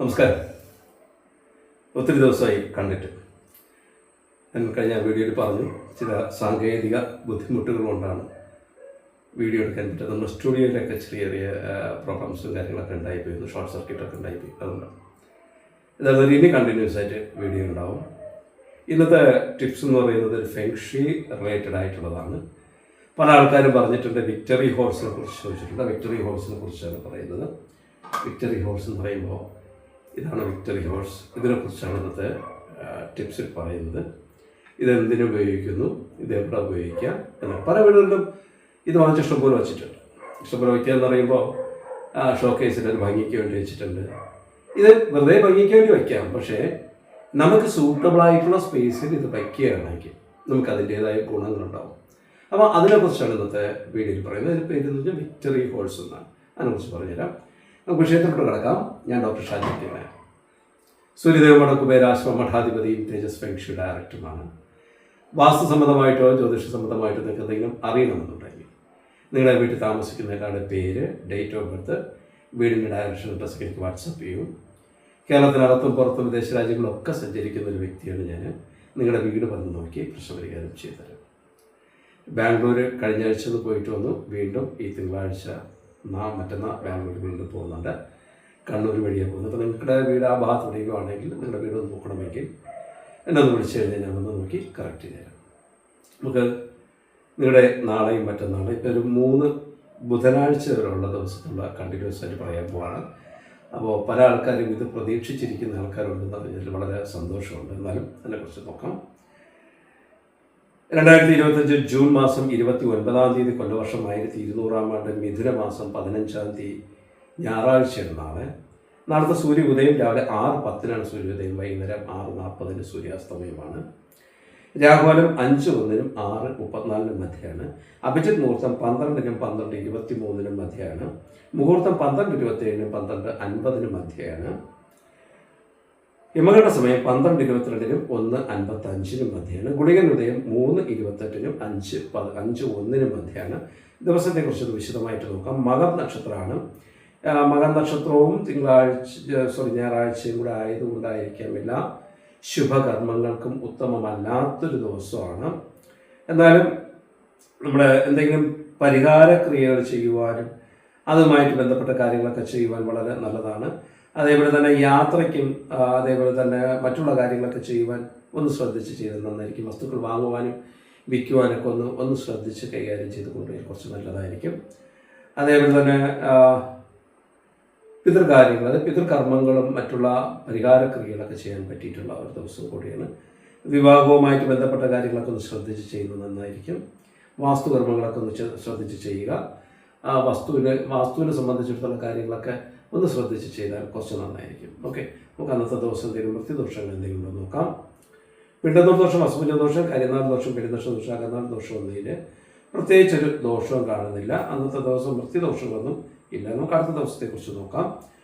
നമസ്കാരം. ഒത്തിരി ദിവസമായി കണ്ടിട്ട്. ഞാൻ കഴിഞ്ഞ വീഡിയോയിൽ പറഞ്ഞു ചില സാങ്കേതിക ബുദ്ധിമുട്ടുകൾ കൊണ്ടാണ് വീഡിയോ എടുക്കാൻ പറ്റുന്നത് നമ്മുടെ സ്റ്റുഡിയോയിലൊക്കെ ചെറിയ ചെറിയ പ്രോബ്ലംസും കാര്യങ്ങളൊക്കെ ഉണ്ടായിപ്പോയി ഷോർട്ട് സർക്യൂട്ടൊക്കെ ഉണ്ടായിപ്പോയി അതുകൊണ്ടാണ്. എന്തായാലും ഇനി കണ്ടിന്യൂസ് ആയിട്ട് വീഡിയോ ഉണ്ടാവും. ഇന്നത്തെ ടിപ്സ് എന്ന് പറയുന്നത് ഒരു ഫെങ്ഷി റിലേറ്റഡ് ആയിട്ടുള്ളതാണ്. പല ആൾക്കാരും പറഞ്ഞിട്ടുണ്ട് വിക്ടറി ഹോഴ്സിനെ കുറിച്ച് ചോദിച്ചിട്ടുണ്ട്. വിക്ടറി ഹോഴ്സിനെ കുറിച്ചാണ് പറയുന്നത്. വിക്ടറി ഹോഴ്സ് എന്ന് പറയുമ്പോൾ ഇതാണ് വിക്ടറി ഹോഴ്സ് ഇതിനെക്കുറിച്ചാണ് ഇന്നത്തെ ടിപ്സിൽ പറയുന്നത്. ഇതെന്തിനു ഉപയോഗിക്കുന്നു? ഇത് എവിടെ ഉപയോഗിക്കാം? എന്ന് പല വീടുകളിലും ഇത് വാങ്ങിച്ച ഇഷ്ടംപോലെ വെച്ചിട്ടുണ്ട്. ഇഷ്ടംപോലെ വയ്ക്കുക എന്ന് പറയുമ്പോൾ ഷോക്കേസിൽ ഒരു ഭംഗിക്ക് വേണ്ടി വെച്ചിട്ടുണ്ട്. ഇത് വെറുതെ ഭംഗിക്ക് വേണ്ടി വയ്ക്കാം പക്ഷേ നമുക്ക് സൂട്ടബിൾ ആയിട്ടുള്ള സ്പേസിൽ ഇത് വയ്ക്കുകയാണെങ്കിൽ നമുക്ക് അതിന്റെതായ ഗുണങ്ങളുണ്ടാവും. അപ്പോൾ അതിനെക്കുറിച്ചാണ് ഇന്നത്തെ വീഡിയോയിൽ പറയുന്നത്. ഇതിന്റെ പേര് എന്ന് വെച്ചാൽ വിക്ടറി ഹോൾസ് എന്നാണ്. അതിനെക്കുറിച്ച് പറഞ്ഞുതരാം. നമുക്ക് വിഷയത്തിലോട്ട് കിടക്കാം. ഞാൻ ഡോക്ടർ ഷാജി കെ സൂര്യദേവ മടക്കുപേരാശ്രമ മഠാധിപതിയും തേജസ് ഫെങ്ഷി ഡയറക്ടറുമാണ്. വാസ്തു സംബന്ധമായിട്ടോ ജ്യോതിഷ സംബന്ധമായിട്ടോ നിങ്ങൾക്ക് എന്തെങ്കിലും അറിയണമെന്നുണ്ടെങ്കിൽ നിങ്ങളുടെ വീട്ടിൽ താമസിക്കുന്ന ഒരാളുടെ പേര് ഡേറ്റ് ഓഫ് ബർത്ത് വീടിന്റെ ഡയറക്ഷൻ അഡ്രസ്സൊക്കെ എനിക്ക് വാട്സപ്പ് ചെയ്യും. കേരളത്തിനകത്തും പുറത്തും വിദേശ രാജ്യങ്ങളൊക്കെ സഞ്ചരിക്കുന്ന ഒരു വ്യക്തിയാണ് ഞാൻ നിങ്ങളുടെ വീട് വന്ന് നോക്കി പ്രശ്നപരിഹാരം ചെയ്തു തരാം. ബാംഗ്ലൂർ കഴിഞ്ഞ ആഴ്ച പോയിട്ട് വന്നു. വീണ്ടും ഈ തിങ്കളാഴ്ച നാം മറ്റന്നാൾ നിന്ന് പോകുന്നുണ്ട്. കണ്ണൂർ വഴിയാണ് പോകുന്നത്. അപ്പോൾ നിങ്ങളുടെ വീട് ആ ഭാഗത്ത് എവിടെയെങ്കിലും നിങ്ങളുടെ വീട് ഒന്ന് നോക്കണമെങ്കിൽ എന്നെ ഒന്ന് വിളിച്ചു കഴിഞ്ഞാൽ ഞാൻ ഒന്ന് നോക്കി കറക്റ്റ് ചെയ്തു തരാം. നമുക്ക് നിങ്ങളുടെ നാളെയും മറ്റന്നാളും ഇപ്പോൾ ഒരു മൂന്ന് ബുധനാഴ്ച വരെയുള്ള ദിവസത്തുള്ള കണ്ടിന്യൂസ് ആയിട്ട് പറയാൻ പോവാണ്. അപ്പോൾ പല ആൾക്കാരും ഇത് പ്രതീക്ഷിച്ചിരിക്കുന്ന ആൾക്കാരുണ്ടെന്ന് അറിഞ്ഞതിൽ വളരെ സന്തോഷമുണ്ട്. എന്നാലും അതിനെക്കുറിച്ച് നോക്കാം. രണ്ടായിരത്തി ഇരുപത്തഞ്ച് ജൂൺ മാസം ഇരുപത്തി ഒൻപതാം തീയതി കൊല്ലവർഷം ആയിരത്തി ഇരുന്നൂറാം ആണ്ട് മിഥുന മാസം പതിനഞ്ചാം തീയതി ഞായറാഴ്ചയാണ് നാളെ നാളത്തെ സൂര്യ ഉദയം രാവിലെ ആറ് പത്തിനാണ് സൂര്യോദയം വൈകുന്നേരം ആറ് നാൽപ്പതിന് സൂര്യാസ്തമയമാണ്. രാഹുലം അഞ്ച് ഒന്നിനും ആറ് മുപ്പത്തിനാലിനും മധ്യയാണ് അഭിജിത് മുഹൂർത്തം പന്ത്രണ്ടിനും പന്ത്രണ്ട് ഇരുപത്തി മൂന്നിനും മധ്യയാണ് മുഹൂർത്തം പന്ത്രണ്ട് ഇരുപത്തിയേഴിനും പന്ത്രണ്ട് അൻപതിനും മധ്യയാണ് യമകണ്ഠ സമയം പന്ത്രണ്ട് ഇരുപത്തിരണ്ടിനും ഒന്ന് അൻപത്തി അഞ്ചിനും മധ്യയാണ് ഗുളികൻ ഉദയം മൂന്ന് ഇരുപത്തെട്ടിനും അഞ്ച് അഞ്ച് ഒന്നിനും മധ്യയാണ് ദിവസത്തെക്കുറിച്ച് വിശദമായിട്ട് നോക്കാം. മകം നക്ഷത്രമാണ്. മകർ മകം നക്ഷത്രവും തിങ്കളാഴ്ച സോറി ഞായറാഴ്ചയും കൂടെ ആയതുകൊണ്ടായിരിക്കാം എല്ലാ ശുഭകർമ്മങ്ങൾക്കും ഉത്തമമല്ലാത്തൊരു ദിവസമാണ്. എന്നാലും നമ്മുടെ എന്തെങ്കിലും പരിഹാര ക്രിയകൾ ചെയ്യുവാനും അതുമായിട്ട് ബന്ധപ്പെട്ട കാര്യങ്ങളൊക്കെ ചെയ്യുവാൻ വളരെ നല്ലതാണ്. അതേപോലെ തന്നെ യാത്രയ്ക്കും അതേപോലെ തന്നെ മറ്റുള്ള കാര്യങ്ങളൊക്കെ ചെയ്യുവാൻ ഒന്ന് ശ്രദ്ധിച്ച് ചെയ്ത് നന്നായിരിക്കും. വസ്തുക്കൾ വാങ്ങുവാനും വിൽക്കുവാനൊക്കെ ഒന്ന് ഒന്ന് ശ്രദ്ധിച്ച് കൈകാര്യം ചെയ്ത് കൊണ്ടുപോയാൽ കുറച്ച് നല്ലതായിരിക്കും. അതേപോലെ തന്നെ പിതൃകാര്യങ്ങൾ അത് പിതൃകർമ്മങ്ങളും മറ്റുള്ള പരിഹാര ക്രിയകളൊക്കെ ചെയ്യാൻ പറ്റിയിട്ടുള്ള ഒരു ദിവസം കൂടിയാണ്. വിവാഹവുമായിട്ട് ബന്ധപ്പെട്ട കാര്യങ്ങളൊക്കെ ഒന്ന് ശ്രദ്ധിച്ച് ചെയ്യുന്നത് നന്നായിരിക്കും. വാസ്തുകർമ്മങ്ങളൊക്കെ ഒന്ന് ശ്രദ്ധിച്ച് ചെയ്യുക. ആ വസ്തുവിനെ വാസ്തുവിനെ സംബന്ധിച്ചിടത്തോളം കാര്യങ്ങളൊക്കെ ഒന്ന് ശ്രദ്ധിച്ച് ചെയ്താൽ കുറച്ച് നന്നായിരിക്കും. ഓക്കെ. നമുക്ക് അന്നത്തെ ദിവസം എന്തെങ്കിലും വൃത്തിദോഷങ്ങൾ എന്തെങ്കിലും ഉണ്ടോ നോക്കാം. പിണ്ടന്നൂർ ദോഷം അസുപഞ്ച ദോഷം കരിനാൾ ദോഷം പെരുദോഷം ദോഷം അകനാൾ ദോഷം ഒന്നിൽ പ്രത്യേകിച്ചൊരു ദോഷവും കാണുന്നില്ല. അന്നത്തെ ദിവസം വൃത്തിദോഷങ്ങളൊന്നും ഇല്ല. നമുക്ക് അടുത്ത ദിവസത്തെക്കുറിച്ച് നോക്കാം.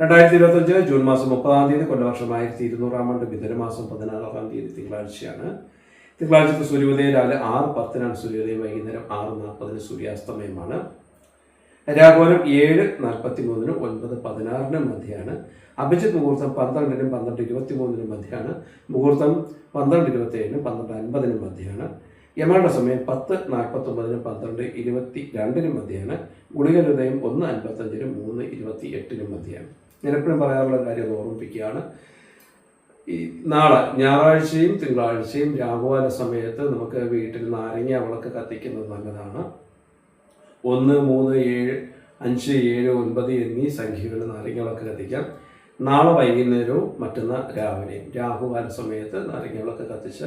രണ്ടായിരത്തി ഇരുപത്തഞ്ച് ജൂൺ മാസം മുപ്പതാം തീയതി കൊല്ലവർഷം ആയിരത്തി ഇരുന്നൂറാം ആണ്ട് മിഥുനമാസം പതിനാറാം തീയതി തിങ്കളാഴ്ചയാണ്. തിങ്കളാഴ്ചത്തെ സൂര്യോദയം രാവിലെ ആറ് പത്തിനാണ് സൂര്യോദയം വൈകുന്നേരം ആറ് നാൽപ്പതിന് സൂര്യാസ്തമയമാണ്. രാഘവനം ഏഴ് നാൽപ്പത്തി മൂന്നിനും ഒൻപത് പതിനാറിനും മധ്യയാണ് അഭിജിത് മുഹൂർത്തം പന്ത്രണ്ടിനും പന്ത്രണ്ട് ഇരുപത്തി മൂന്നിനും മധ്യയാണ് മുഹൂർത്തം പന്ത്രണ്ട് ഇരുപത്തി ഏഴിനും പന്ത്രണ്ട് അൻപതിനും മധ്യയാണ് യമാണ്ട സമയം പത്ത് നാൽപ്പത്തൊമ്പതിനും പന്ത്രണ്ട് ഇരുപത്തി രണ്ടിനും മധ്യയാണ് ഗുളിക ഹൃദയം ഒന്ന് അൻപത്തഞ്ചിനും മൂന്ന് ഇരുപത്തി എട്ടിനും മധ്യയാണ് ഞാൻ എപ്പോഴും പറയാറുള്ള കാര്യം ഓർമ്മിപ്പിക്കുകയാണ്. ഈ നാളെ ഞായറാഴ്ചയും തിങ്കളാഴ്ചയും രാഘുവാന സമയത്ത് നമുക്ക് വീട്ടിൽ നാരങ്ങ വിളക്ക് കത്തിക്കുന്നത് നല്ലതാണ്. ഒന്ന് മൂന്ന് ഏഴ് അഞ്ച് ഏഴ് ഒൻപത് എന്നീ സംഖ്യകൾ നാരങ്ങകളൊക്കെ കത്തിക്കാം. നാളെ വൈകുന്നേരവും മറ്റന്നാൾ രാവിലെയും. രാഹുകാല സമയത്ത് നാരങ്ങകളൊക്കെ കത്തിച്ച്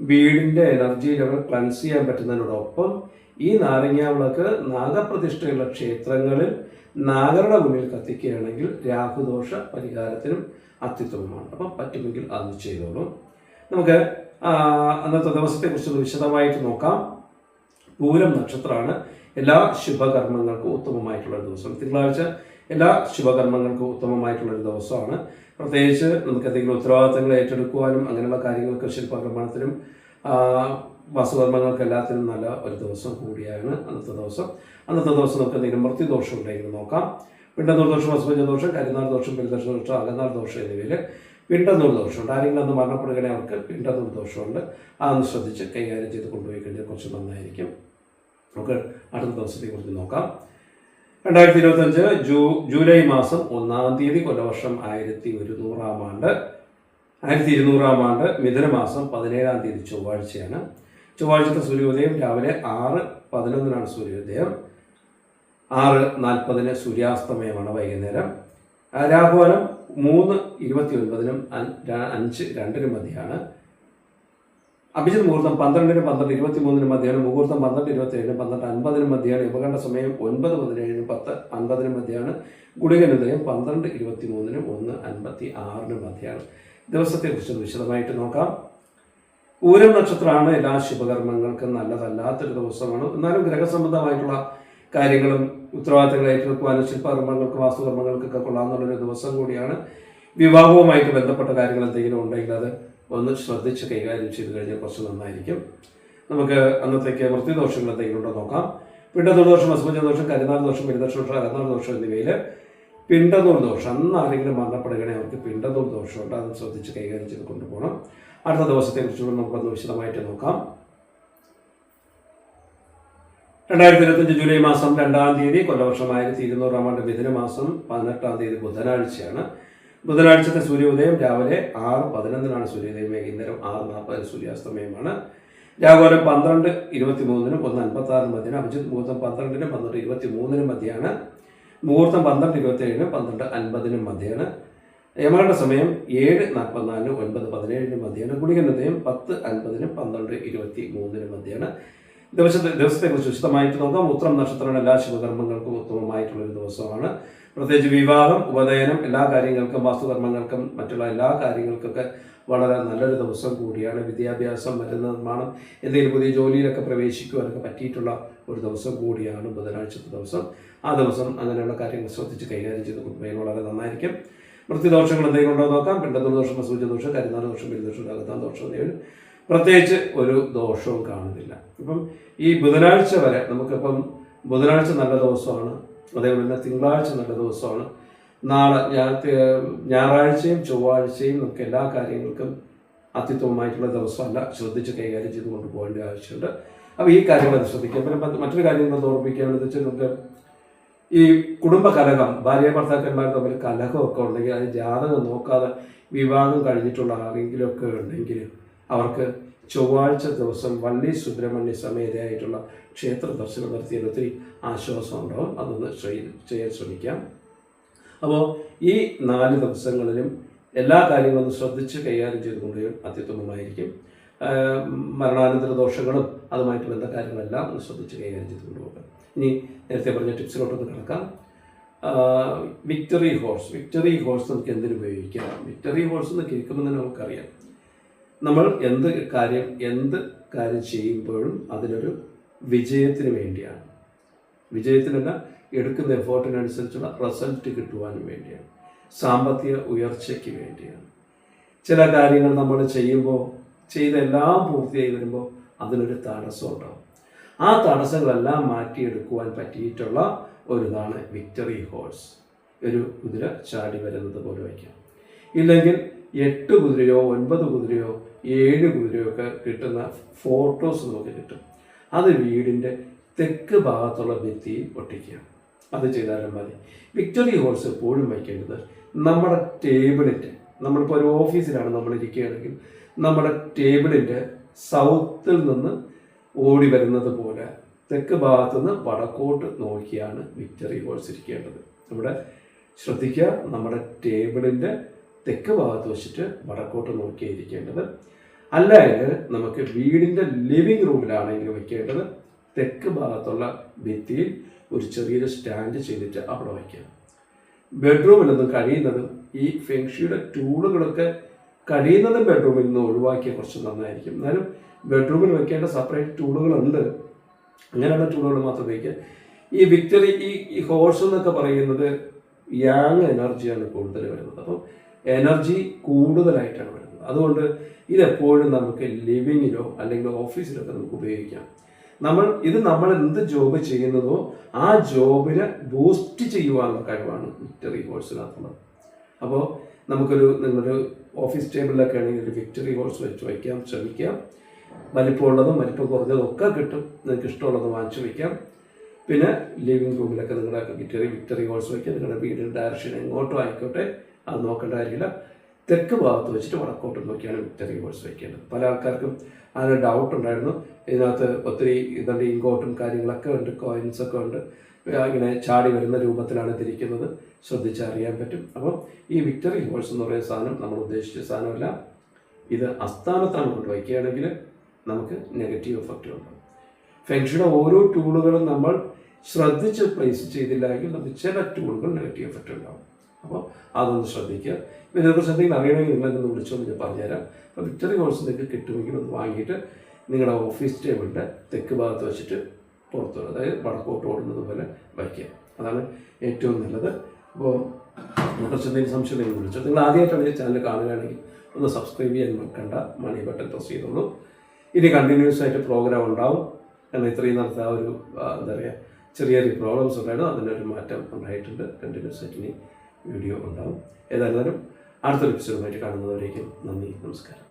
വീടിന്റെ എനർജി ലെവൽ ക്ലൻസ് ചെയ്യാൻ പറ്റുന്നതിനോടൊപ്പം ഈ നാരങ്ങാവിളക്ക് നാഗപ്രതിഷ്ഠയുള്ള ക്ഷേത്രങ്ങളിൽ നാഗരുടെ മുന്നിൽ കത്തിക്കുകയാണെങ്കിൽ രാഹുദോഷ പരിഹാരത്തിനും അത്യുത്തമമാണ്. അപ്പം പറ്റുമെങ്കിൽ അത് ചെയ്തോളൂ. നമുക്ക് അന്നത്തെ ദിവസത്തെക്കുറിച്ചൊന്ന് വിശദമായിട്ട് നോക്കാം. പൂരം നക്ഷത്രമാണ്. എല്ലാ ശുഭകർമ്മങ്ങൾക്കും ഉത്തമമായിട്ടുള്ള ദിവസം. തിങ്കളാഴ്ച എല്ലാ ശുഭകർമ്മങ്ങൾക്കും ഉത്തമമായിട്ടുള്ള ഒരു ദിവസമാണ്. പ്രത്യേകിച്ച് നമുക്ക് എന്തെങ്കിലും ഉത്തരവാദിത്തങ്ങൾ ഏറ്റെടുക്കുവാനും അങ്ങനെയുള്ള കാര്യങ്ങൾക്ക് ശില്പകർമ്മത്തിനും വാസുകർമ്മങ്ങൾക്ക് എല്ലാത്തിനും നല്ല ഒരു ദിവസം കൂടിയാണ് അന്നത്തെ ദിവസം. അന്നത്തെ ദിവസം നമുക്ക് എന്തെങ്കിലും മൃത്യുദോഷം ഉണ്ടെങ്കിൽ നോക്കാം. പിണ്ടന്നൂർ ദോഷം അസുഭജ ദോഷം കരിനാൾ ദോഷം പെരുദോഷ ദോഷം അകന്നാൾ ദോഷം എന്നിവയിൽ പിണ്ടന്നൂർ ദോഷമുണ്ട് ആരെങ്കിലും അന്ന് മരണപ്പെടുകയാണെങ്കിൽ അവർക്ക് പിണ്ടന്നൂർ ദോഷമുണ്ട് അതൊന്ന് ശ്രദ്ധിച്ച് കൈകാര്യം ചെയ്ത് കൊണ്ടുപോയി കഴിഞ്ഞാൽ കുറച്ച് നന്നായിരിക്കും. നമുക്ക് അടുത്ത ദിവസത്തെ കുറിച്ച് നോക്കാം. രണ്ടായിരത്തി ഇരുപത്തഞ്ച് ജൂ ജൂലൈ മാസം ഒന്നാം തീയതി കൊല്ലവർഷം ആയിരത്തി ഒരുന്നൂറാം ആണ്ട്. ആയിരത്തി ഇരുന്നൂറാം ആണ്ട് മിഥുനമാസം പതിനേഴാം തീയതി ചൊവ്വാഴ്ചയാണ്. ചൊവ്വാഴ്ചത്തെ സൂര്യോദയം രാവിലെ ആറ് പതിനൊന്നിനാണ് സൂര്യോദയം. ആറ് നാൽപ്പതിന് സൂര്യാസ്തമയമാണ് വൈകുന്നേരം. രാഹുകാലം മൂന്ന് ഇരുപത്തി ഒൻപതിനും അഞ്ച് രണ്ടിനും മധ്യയാണ് അഭിജിത് മുഹൂർത്തം പന്ത്രണ്ടിന് പന്ത്രണ്ട് ഇരുപത്തി മൂന്നിന് മധ്യാഹ്നം മുഹൂർത്തം പന്ത്രണ്ട് ഇരുപത്തി ഏഴിന് പന്ത്രണ്ട് അൻപതിന് മധ്യാഹ്നം ഉപകണ്ഠ സമയം ഒൻപത് പതിനേഴിന് പത്ത് അൻപതിന് മധ്യമാണ് ഗുളികനുദയം പന്ത്രണ്ട് ഇരുപത്തി മൂന്നിന് ഒന്ന് അൻപത്തി ആറിന് മധ്യമാണ് ദിവസത്തെക്കുറിച്ച് വിശദമായിട്ട് നോക്കാം. ഊരം നക്ഷത്രമാണ് എല്ലാ ശുഭകർമ്മങ്ങൾക്കും നല്ലതല്ലാത്തൊരു ദിവസമാണ്. എന്നാലും ഗ്രഹസംബന്ധമായിട്ടുള്ള കാര്യങ്ങളും ഉത്തരവാദിത്തങ്ങൾ ഏറ്റെടുക്കുവാനും ശില്പകർമ്മങ്ങൾക്ക് വാസ്തുകർമ്മങ്ങൾക്കൊക്കെ കൊള്ളാമെന്നുള്ളൊരു ദിവസം കൂടിയാണ്. വിവാഹവുമായിട്ട് ബന്ധപ്പെട്ട കാര്യങ്ങൾ എന്തെങ്കിലും ഉണ്ടെങ്കിൽ അത് ഒന്ന് ശ്രദ്ധിച്ച് കൈകാര്യം ചെയ്ത് കഴിഞ്ഞാൽ കുറച്ച് നന്നായിരിക്കും. നമുക്ക് അന്നത്തേക്ക് വൃത്തിദോഷങ്ങൾ എന്തെങ്കിലും ഉണ്ടോ നോക്കാം. പിണ്ടനൂർ ദോഷം കരിനാർദോഷം ദോഷം കരിനാൾ ദോഷം പെരുദോഷ ദോഷം അരനാൾ ദോഷം എന്നിവയിൽ പിണ്ടനൂർ ദോഷം. അന്ന് ആരെങ്കിലും മരണപ്പെടുകയാണെങ്കിൽ അവർക്ക് പിണ്ടനൂർ ദോഷമുണ്ട് അത് ശ്രദ്ധിച്ച് കൈകാര്യം ചെയ്ത് കൊണ്ടുപോകണം. അടുത്ത ദിവസത്തെ കുറിച്ചുകൂടെ നമുക്കൊന്ന് വിശദമായിട്ട് നോക്കാം. രണ്ടായിരത്തി ഇരുപത്തഞ്ച് ജൂലൈ മാസം രണ്ടാം തീയതി കൊല്ലവർഷം ആയിരത്തി ഇരുന്നൂറാം ആണ്ട് മിഥുന മാസം പതിനെട്ടാം തീയതി ബുധനാഴ്ചയാണ്. ബുധനാഴ്ചത്തെ സൂര്യോദയം രാവിലെ ആറ് പതിനൊന്നിനാണ് സൂര്യോദയം വൈകുന്നേരം ആറ് നാൽപ്പതിന് സൂര്യാസ്തമയമാണ്. രാഘോലം പന്ത്രണ്ട് ഇരുപത്തി മൂന്നിനും ഒന്ന് അൻപത്തി ആറിന് മധ്യനും അഭിജിത് മുഹൂർത്തം പന്ത്രണ്ടിനും പന്ത്രണ്ട് ഇരുപത്തി മൂന്നിനും മധ്യയാണ്. മുഹൂർത്തം പന്ത്രണ്ട് ഇരുപത്തി ഏഴിനും പന്ത്രണ്ട് അൻപതിനും മധ്യയാണ്. യമകളുടെ സമയം ഏഴ് നാൽപ്പത്തിനാലിനും ഒൻപത് പതിനേഴിനും മധ്യയാണ്. ഗുളികനുദയം പത്ത് അൻപതിനും പന്ത്രണ്ട് ഇരുപത്തി മൂന്നിനും മധ്യയാണ്. ദിവസത്തെ ദിവസത്തെക്കുറിച്ച് വിശദമായിട്ട് നോക്കാം. ഉത്തരം നക്ഷത്രമാണ് എല്ലാ ശുഭകർമ്മങ്ങൾക്കും ഉത്തമമായിട്ടുള്ളൊരു ദിവസമാണ്. പ്രത്യേകിച്ച് വിവാഹം ഉപനയനം എല്ലാ കാര്യങ്ങൾക്കും വാസ്തുകർമ്മങ്ങൾക്കും മറ്റുള്ള എല്ലാ കാര്യങ്ങൾക്കൊക്കെ വളരെ നല്ലൊരു ദിവസം കൂടിയാണ്. വിദ്യാഭ്യാസം മരുന്ന് നിർമ്മാണം എന്തെങ്കിലും പുതിയ ജോലിയിലൊക്കെ പ്രവേശിക്കുവാനൊക്കെ പറ്റിയിട്ടുള്ള ഒരു ദിവസം കൂടിയാണ് ബുധനാഴ്ചത്തെ ദിവസം. ആ ദിവസം അങ്ങനെയുള്ള കാര്യങ്ങൾ ശ്രദ്ധിച്ച് കൈകാര്യം ചെയ്ത് കൊണ്ടുപോയാൽ വളരെ നന്നായിരിക്കും. വൃത്തിദോഷങ്ങൾ എന്തെങ്കിലും ഉണ്ടോ നോക്കാം. പിണ്ടദോഷം ദോഷം കരിനാൾ ദോഷം പെരുദോഷം അകത്താൻ ദോഷം എന്നിവയിൽ പ്രത്യേകിച്ച് ഒരു ദോഷവും കാണുന്നില്ല. ഇപ്പം ഈ ബുധനാഴ്ച വരെ നമുക്കിപ്പം ബുധനാഴ്ച നല്ല ദിവസമാണ്. അതേപോലെ തന്നെ തിങ്കളാഴ്ച നല്ല ദിവസമാണ്. നാളെ ഞായറാഴ്ചയും ചൊവ്വാഴ്ചയും നമുക്ക് എല്ലാ കാര്യങ്ങൾക്കും അത്യുത്തമമായിട്ടുള്ള ദിവസമല്ല. ശ്രദ്ധിച്ച് കൈകാര്യം ചെയ്ത് കൊണ്ടുപോകേണ്ട ആവശ്യമുണ്ട്. അപ്പോൾ ഈ കാര്യങ്ങളത് ശ്രദ്ധിക്കാം പിന്നെ മറ്റ് മറ്റൊരു കാര്യം നമ്മൾ ഓർമ്മിക്കുകയാണെന്ന് വെച്ചാൽ നമുക്ക് ഈ കുടുംബ കലഹം ഭാര്യ ഭർത്താക്കന്മാർ തമ്മിൽ കലഹമൊക്കെ ഉണ്ടെങ്കിൽ അത് ജാതകം നോക്കാതെ വിവാഹം കഴിഞ്ഞിട്ടുള്ള ആരെങ്കിലുമൊക്കെ ഉണ്ടെങ്കിൽ അവർക്ക് ചൊവ്വാഴ്ച ദിവസം വള്ളി സുബ്രഹ്മണ്യ സമേതയായിട്ടുള്ള ക്ഷേത്ര ദർശനം നടത്തിയാൽ ഒത്തിരി ആശ്വാസം ഉണ്ടാവും അതൊന്ന് ചെയ്യാൻ ശ്രമിക്കാം. അപ്പോൾ ഈ നാല് ദിവസങ്ങളിലും എല്ലാ കാര്യങ്ങളും ശ്രദ്ധിച്ച് കൈകാര്യം ചെയ്തുകൊണ്ടും അത്യുത്തമമായിരിക്കും. മരണാനന്തര ദോഷങ്ങളും അതുമായിട്ട് ബന്ധ കാര്യങ്ങളെല്ലാം ഒന്ന് ശ്രദ്ധിച്ച് കൈകാര്യം ചെയ്ത് കൊണ്ടുപോകാം ഇനി നേരത്തെ പറഞ്ഞ ടിപ്സിലോട്ടൊന്ന് കിടക്കാം. Victory horse. വിക്ടറി ഹോഴ്സ് നമുക്ക് എന്തിനു ഉപയോഗിക്കാം? വിക്ടറി ഹോഴ്സ് എന്ന് കേൾക്കുമ്പോൾ തന്നെ നമുക്കറിയാം. നമ്മൾ എന്ത് കാര്യം എന്ത് കാര്യം ചെയ്യുമ്പോഴും അതിനൊരു വിജയത്തിന് വേണ്ടിയാണ്. വിജയത്തിനല്ല എടുക്കുന്ന എഫോർട്ടിനനുസരിച്ചുള്ള റിസൾട്ട് കിട്ടുവാനും വേണ്ടിയാണ്. സാമ്പത്തിക ഉയർച്ചയ്ക്ക് വേണ്ടിയാണ്. ചില കാര്യങ്ങൾ നമ്മൾ ചെയ്യുമ്പോൾ ചെയ്ത എല്ലാം പൂർത്തിയായി വരുമ്പോൾ അതിനൊരു തടസ്സം ഉണ്ടാവും ആ തടസ്സങ്ങളെല്ലാം മാറ്റിയെടുക്കുവാൻ പറ്റിയിട്ടുള്ള ഒരു ഇതാണ് വിക്ടറി ഹോഴ്സ് ഒരു കുതിര ചാടി വരുന്നത് പോലെ വയ്ക്കാം. ഇല്ലെങ്കിൽ എട്ട് കുതിരയോ ഒൻപത് കുതിരയോ ഏഴ് കുതിരയൊക്കെ കിട്ടുന്ന ഫോട്ടോസ് നമുക്ക് കിട്ടും. അത് വീടിന്റെ തെക്ക് ഭാഗത്തുള്ള ഭിത്തിയിൽ ഒട്ടിക്കുക. അത് ചെയ്താലും മതി. വിക്ടറി ഹോൾസ് എപ്പോഴും വയ്ക്കേണ്ടത് നമ്മുടെ ടേബിളിന്റെ നമ്മളിപ്പോൾ ഒരു ഓഫീസിലാണ് നമ്മൾ ഇരിക്കുകയാണെങ്കിൽ നമ്മുടെ ടേബിളിന്റെ സൗത്തിൽ നിന്ന് ഓടി വരുന്നത് പോലെ തെക്ക് ഭാഗത്തു നിന്ന് വടക്കോട്ട് നോക്കിയാണ് വിക്ടറി ഹോൾസ് ഇരിക്കേണ്ടത്. നമ്മുടെ ശ്രദ്ധിക്കുക നമ്മുടെ ടേബിളിന്റെ തെക്ക് ഭാഗത്ത് വെച്ചിട്ട് വടക്കോട്ട് നോക്കിയായിരിക്കേണ്ടത് അല്ലെങ്കിൽ നമുക്ക് വീടിന്റെ ലിവിങ് റൂമിലാണെങ്കിൽ വെക്കേണ്ടത് തെക്ക് ഭാഗത്തുള്ള ഭിത്തിയിൽ ഒരു ചെറിയൊരു സ്റ്റാൻഡ് ചെയ്തിട്ട് അവിടെ വയ്ക്കുക ബെഡ്റൂമിൽ കഴിയുന്നതും ഈ ഫെങ്ഷിയുടെ ടൂളുകളൊക്കെ കഴിയുന്നതും ബെഡ്റൂമിൽ നിന്ന് ഒഴിവാക്കിയ കുറച്ച് നന്നായിരിക്കും. എന്നാലും ബെഡ്റൂമിൽ വെക്കേണ്ട സെപ്പറേറ്റ് ടൂളുകളുണ്ട്. അങ്ങനെയുള്ള ടൂളുകൾ മാത്രം ഉപയോഗിക്കുക. ഈ വിക്ടറി ഈ ഈ ഹോഴ്സ് എന്നൊക്കെ പറയുന്നത് യാങ് എനർജിയാണ് കൂടുതൽ വരുന്നത്. അപ്പം എനർജി കൂടുതലായിട്ടാണ് വരുന്നത്. അതുകൊണ്ട് ഇതെപ്പോഴും നമുക്ക് ലിവിങ്ങിലോ അല്ലെങ്കിൽ ഓഫീസിലൊക്കെ നമുക്ക് ഉപയോഗിക്കാം. നമ്മൾ ഇത് നമ്മൾ എന്ത് ജോബ് ചെയ്യുന്നതോ ആ ജോബിനെ ബൂസ്റ്റ് ചെയ്യുവാനുള്ള കഴിവാണ് വിക്ടറി കോഴ്സിനകത്തുള്ളത് അപ്പോൾ നമുക്കൊരു നിങ്ങളൊരു ഓഫീസ് ടേബിളിലൊക്കെ ആണെങ്കിൽ ഒരു വിക്ടറി ഹോൾസ് വെച്ച് വയ്ക്കാം ശ്രമിക്കാം. വലിപ്പമുള്ളതും വലിപ്പം കുറഞ്ഞതും ഒക്കെ കിട്ടും. നിങ്ങൾക്ക് ഇഷ്ടമുള്ളത് വാങ്ങിച്ചു വയ്ക്കാം. പിന്നെ ലിവിങ് റൂമിലൊക്കെ നിങ്ങളുടെ വിക്ടറി വിക്ടറി ഹോൾസ് വയ്ക്കാം. നിങ്ങളുടെ വീടിന്റെ ഡയറക്ഷൻ എങ്ങോട്ടും ആയിക്കോട്ടെ. അത് നോക്കേണ്ട കാര്യമില്ല തെക്ക് ഭാഗത്ത് വെച്ചിട്ട് വടക്കോട്ട് നോക്കിയാണ് വിക്ടറി കോഴ്സ് വയ്ക്കേണ്ടത്. പല ആൾക്കാർക്കും അതിന് ഡൗട്ട് ഉണ്ടായിരുന്നു. ഇതിനകത്ത് ഒത്തിരി ഇതിന്റെ ഇങ്കോട്ടും കാര്യങ്ങളൊക്കെ ഉണ്ട് കോയിൻസ് ഒക്കെ ഉണ്ട്. ഇങ്ങനെ ചാടി വരുന്ന രൂപത്തിലാണ് ഇതിരിക്കുന്നത്. ശ്രദ്ധിച്ചറിയാൻ പറ്റും. അപ്പം ഈ വിക്ടറി കോഴ്സ് എന്ന് പറയുന്ന സാധനം നമ്മൾ ഉദ്ദേശിച്ച സാധനമല്ല. ഇത് അസ്ഥാനത്താണ് കൊണ്ട് വയ്ക്കുകയാണെങ്കിൽ നമുക്ക് നെഗറ്റീവ് എഫക്റ്റ് ഉണ്ടാകും ഫെൻഷിയുടെ ഓരോ ടൂളുകളും നമ്മൾ ശ്രദ്ധിച്ച് പ്ലേസ് ചെയ്തില്ലെങ്കിൽ നമുക്ക് ചില ടൂളുകൾ നെഗറ്റീവ് എഫക്റ്റ് ഉണ്ടാകും അപ്പോൾ അതൊന്ന് ശ്രദ്ധിക്കുക. ഇപ്പം ഇതിനെക്കുറിച്ച് എന്തെങ്കിലും അറിയണമെങ്കിൽ നിങ്ങളെന്ന് വിളിച്ചോന്ന് ഞാൻ പറഞ്ഞുതരാം. അപ്പോൾ വിക്ടറി കോഴ്സ് നിങ്ങൾക്ക് കിട്ടുമെങ്കിൽ ഒന്ന് വാങ്ങിയിട്ട് നിങ്ങളുടെ ഓഫീസ് ടേബിളിന്റെ തെക്ക് ഭാഗത്ത് വെച്ചിട്ട് പുറത്തു. അതായത് വടക്കോട്ട് ഓടുന്നത് പോലെ വയ്ക്കുക. അതാണ് ഏറ്റവും നല്ലത്. അപ്പോൾ കുറച്ച് എന്തെങ്കിലും സംശയം നിങ്ങൾ വിളിച്ചോ. നിങ്ങൾ ആദ്യമായിട്ടാണ് ഈ ചാനൽ കാണുകയാണെങ്കിൽ ഒന്ന് സബ്സ്ക്രൈബ് ചെയ്യാൻ മറക്കണ്ട. മണി ബട്ടൺ പ്രസ് ചെയ്തോളൂ. ഇനി കണ്ടിന്യൂസ് ആയിട്ട് പ്രോഗ്രാം ഉണ്ടാവും. കാരണം ഇത്രയും നടത്ത ആ ഒരു എന്താ പറയുക ചെറിയ ചെറിയ പ്രോബ്ലംസ് ഉണ്ടായിരുന്നു. ഒരു മാറ്റം ഉണ്ടായിട്ടുണ്ട്. കണ്ടിന്യൂസ് ആയിട്ട് ഇനി വീഡിയോ ഉണ്ടാവും. ഏതായിരുന്നാലും അടുത്തൊരു എപ്പിസോഡുമായിട്ട് കാണുന്നവരേക്കും നന്ദി നമസ്കാരം.